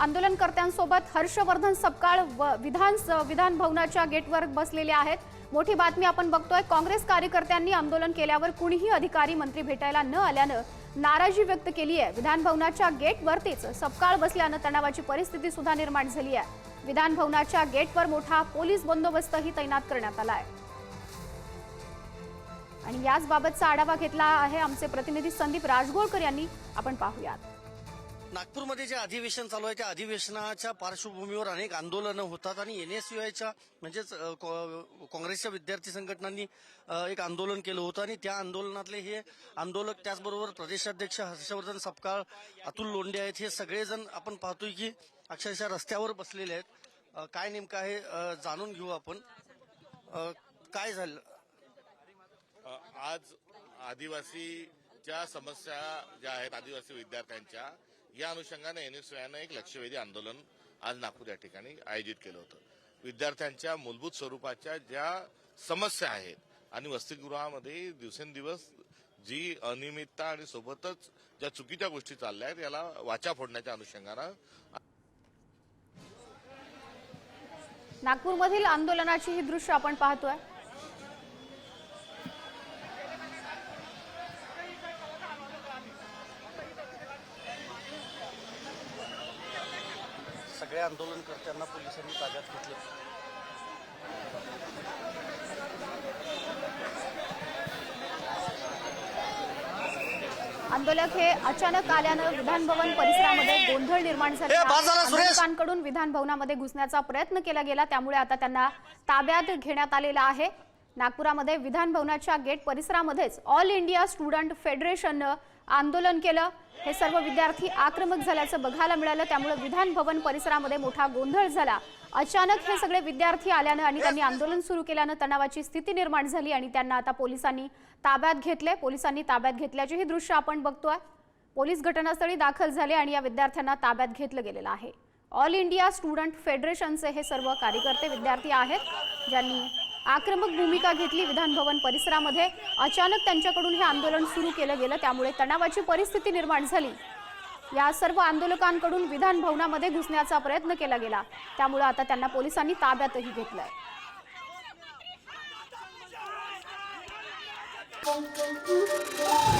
आंदोलनकर्त्यांसोबत हर्षवर्धन सपकाळ व विधान विधान भवनाच्या गेटवर बसलेले आहेत. मोठी बातमी आपण बघतोय काँग्रेस कार्यकर्त्यांनी आंदोलन केल्यावर कुणीही अधिकारी मंत्री भेटायला न आल्यानं नाराजी व्यक्त केली आहे. विधान भवनाच्या गेटवरतीच सपकाळ बसल्यानं तणावाची परिस्थिती सुद्धा निर्माण झाली आहे. विधान भवनाच्या गेटवर मोठा पोलीस बंदोबस्तही तैनात करण्यात आला आहे. आणि याच बाबतचा आढावा घेतला आहे आमचे प्रतिनिधी संदीप राजगोळकर यांनी. आपण पाहूयात. नागपूरमध्ये जे अधिवेशन चालू आहे त्या अधिवेशनाच्या पार्श्वभूमीवर अनेक आंदोलनं होतात आणि एन एस यूआयच्या म्हणजेच कॉ- काँग्रेसच्या विद्यार्थी संघटनांनी एक आंदोलन केलं होतं आणि त्या आंदोलनातले हे आंदोलक त्याचबरोबर प्रदेशाध्यक्ष हर्षवर्धन सपकाळ अतुल लोंढे आहेत हे सगळेजण आपण पाहतोय की अक्षरशः रस्त्यावर बसलेले आहेत. काय नेमकं आहे जाणून घेऊ आपण. काय झालं? आज आदिवासीच्या समस्या ज्या आहेत आदिवासी विद्यार्थ्यांच्या या अनुषंगाने एन एस एक लक्षवेधी आंदोलन आज नागपूर या ठिकाणी आयोजित केलं होतं. विद्यार्थ्यांच्या मूलभूत स्वरूपाच्या ज्या समस्या आहेत आणि वसतिगृहामध्ये दिवसेंदिवस जी अनियमितता आणि सोबतच ज्या चुकीच्या गोष्टी चालल्या आहेत याला वाचा फोडण्याच्या अनुषंगानं नागपूरमधील आंदोलनाची ही दृश्य आपण पाहतोय. सगळ्या आंदोलनकर्त्यांना पोलिसांनी ताब्यात घेतलं. आंदोलक हे अचानक आल्यानं विधान भवन परिसरामध्ये गोंधळ निर्माण झाला. ए, बाद झाला, सुरेश! आंदोलकांकडून विधान भवनामध्ये घुसण्याचा प्रयत्न केला गेला. त्यामुळे आता त्यांना ताब्यात घेण्यात आलेला आहे. नागपुरामध्ये विधान भवनाच्या गेट परिसरामध्येच ऑल इंडिया स्टुडंट फेडरेशननं आंदोलन केलं. हे सर्व विद्यार्थी आक्रमक झाल्याचं बघायला मिळालं. त्यामुळे विधान भवन परिसरामध्ये मोठा गोंधळ झाला. अचानक हे सगळे विद्यार्थी आल्यानं आणि त्यांनी आंदोलन सुरू केल्यानं तणावाची स्थिती निर्माण झाली आणि त्यांना आता पोलिसांनी ताब्यात घेतले पोलिसांनी ताब्यात घेतल्याची ही दृश्य आपण बघतोय. पोलीस घटनास्थळी दाखल झाले आणि या विद्यार्थ्यांना ताब्यात घेतलं गेलेलं आहे. ऑल इंडिया स्टुडंट फेडरेशनचे हे सर्व कार्यकर्ते विद्यार्थी आहेत ज्यांनी आक्रमक भूमिका घेतली विधानभवन परिसरामध्ये. अचानक त्यांच्याकडून हे आंदोलन सुरू केलं गेलं त्यामुळे तणावाची परिस्थिती निर्माण झाली. या सर्व आंदोलकांकडून विधानभवनामध्ये घुसण्याचा प्रयत्न केला गेला. त्यामुळे आता त्यांना पोलिसांनी ताब्यातही घेतलंय. Thank you.